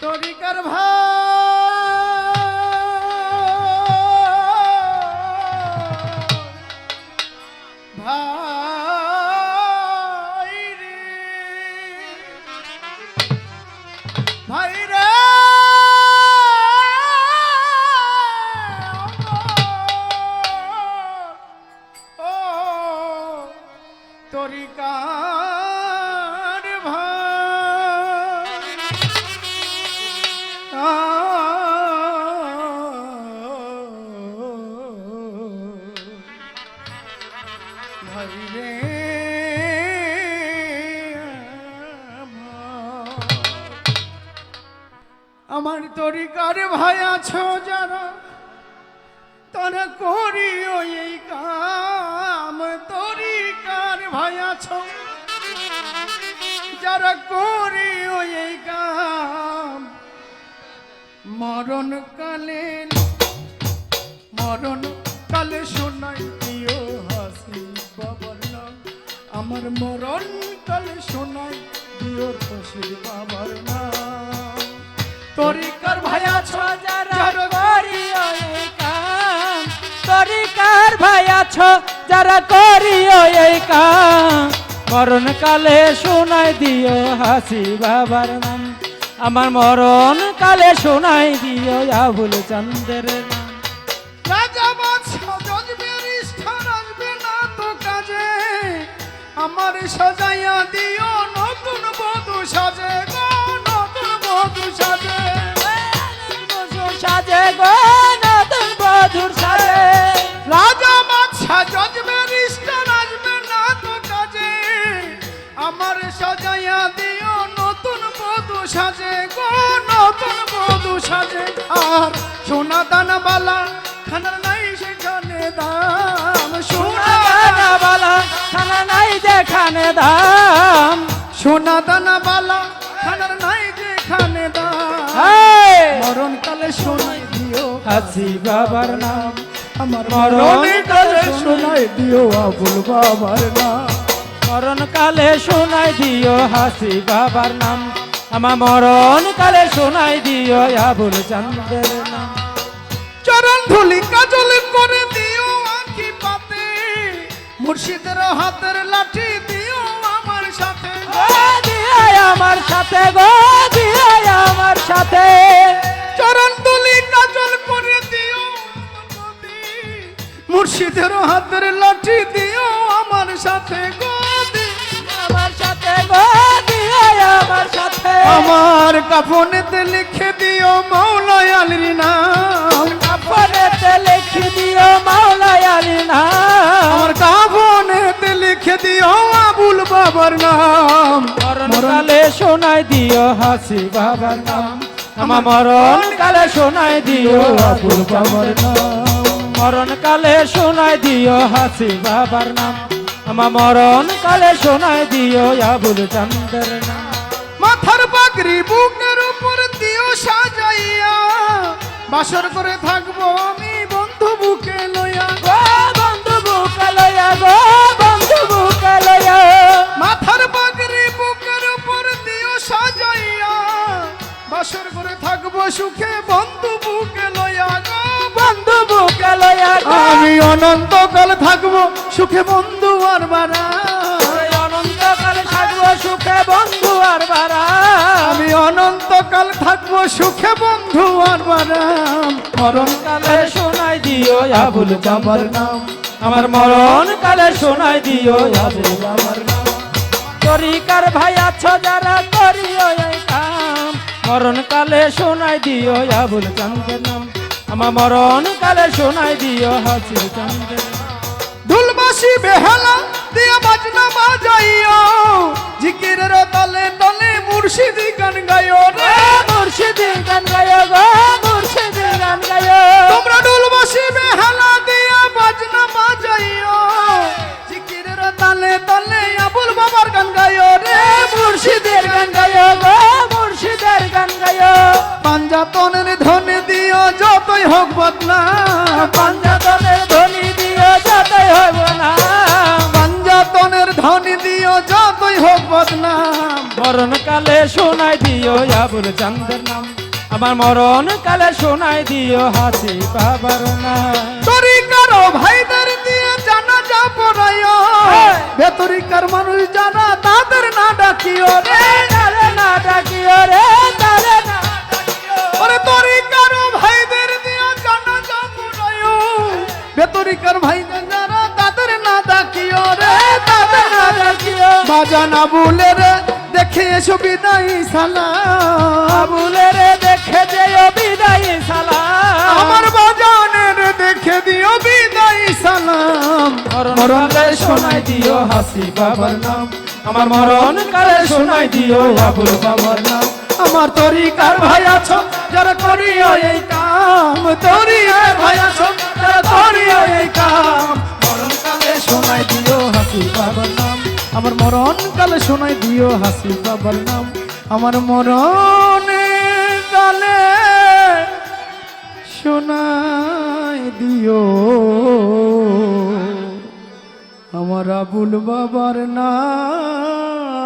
তরিকার ভাই রে ভাই রে ও ভাই রে আমার তরিকার ভাই আছো যারা, তারা করিও ওই কাম। তরিকার ভাই আছো, যারা করিও ওই কাম। মরণ কালে মরণ কালে শোনাই আমার মরণ কালে শোনাই দিও হাসি বাবার নাম তরিকার ভাই ছ যারা কাম তরিকার ভাই আছো যারা করিও এই কাম মরণ কালে শোনাই দিও হাসি বাবার নাম। আমার মরণ কালে শোনাই দিও আবুল চন্দ্রের নাম। সাজাইয়া দিও, নতুন বধু সাজে গো, নতুন বধু সাজে। সাজে গো নতুন বধুর সাজে রাজা বাদশাহ জজবের স্থান আসবে না তো কাজে আমার সাজাইয়া দিও, নতুন বধু সাজে গো, নতুন বধু সাজে। আর সোনা দানা বালা, খানার নাই সেখানে দাম। সোনা সোনা বালা খানা নাই যেখানে দাম। সোনা দানা বালা খানার নাই যেখানে দাম! মরণ কালে শোনাই দিও হাসি বাবার নাম। আমার মরণ কালে শোনাই দিও আবুল বাবার নাম। মরণ কালে শোনাই দিও হাসি বাবার নাম। আমার মরণ কালে শোনাই দিও আবুল চন্দ্রের নাম। চরণ ধুলি কাজল মুর্শিদের হাতের লাঠি দিও আমার সাথে। গো দিয়ে আমার সাথে গো দিয়ে আমার সাথে। চরণ ধুলি কাজল করে দিও মুর্শিদের হাতের লাঠি দিও আমার সাথে গো আমার সাথে গো আমার সাথে। আমার কাফনেতে লিখে দিও মৌলায় আলীর নাম। কাপড়েতে লিখি দিও মাওলাই আলী নাম। আমার কাফনেতে দিও আবুল বাবার নাম। মরণ কালে শোনাই দিও হাসি বাবার নাম। আমার মরণ কালে শোনাই দিও আবুল বাবার নাম। মরণ কালে শোনাই দিও হাসি বাবার নাম। আমার মরণ কালে শোনাই দিও আবুল চন্দ্রের নাম। মাথার পাগড়ি বুকের উপর দিও সাজাইয়া। বাসর করে থাকব আমি বাসর করে থাকব সুখে বন্ধু বুকে লয়া গো। বন্ধু বুকালয়া গো। আমি অনন্তকাল থাকব সুখে বন্ধু আর বারা। অনন্তকালে থাকব সুখে বন্ধু আর বারা। আমি অনন্তকাল থাকব সুখে বন্ধু আর বারাম মরণ কালে শোনাই দিও আবুল চামার নাম। আমার মরণ কালে শোনাই দিও আবুল চামার নাম। তরিকার ভাই আছো যারা করিও মরণ কালে শোনাই দিও আবুল চন্দ্র নাম আমার মরণ কালে শোনাই দিও হাসির চন্দ্র। দুলবাসী বেহালা দিয়া বাজনা বাজাইও। জিকিরের তলে তলে মুর্শিদি গান গাইও রে। পাঞ্জাতনের ধনে দিও যতই হোক বদনা পাঞ্জাতনের ধ্বনি দিও যাতে হোক না পাঞ্জাতনের ধনী দিও যতই হোক বদনা মরণ কালে শোনাই দিও দিও আবুল চান্দের নাম। আমার মরণ কালে শোনাই দিও হাসি বাবার নাম। বেতরিকার ভাই যারা তাদের না ডাকিও রে তাদের না ডাকিও। বাজানা বলে রে দেখে এসো বিদায় সালাম। আবুলে রে দেখে যেও বিদায় সালা আমার বাজানের দেখে দিও বিদায় সালাম। মরণ কালে শোনাই দিও হাসি বাবার নাম। আমার মরণ কালে শোনাই দিও আবুল বাবার নাম। আমার তরিকার ভাই আছো যারা করিও এই কাম। তরিকার ভাই আছো শোনাই দিও আমার মরণ কালে শোনাই দিও হাসি বাবার নাম। আমার মরণ কালে শোনাই দিও। আমার আবুল বাবার নাম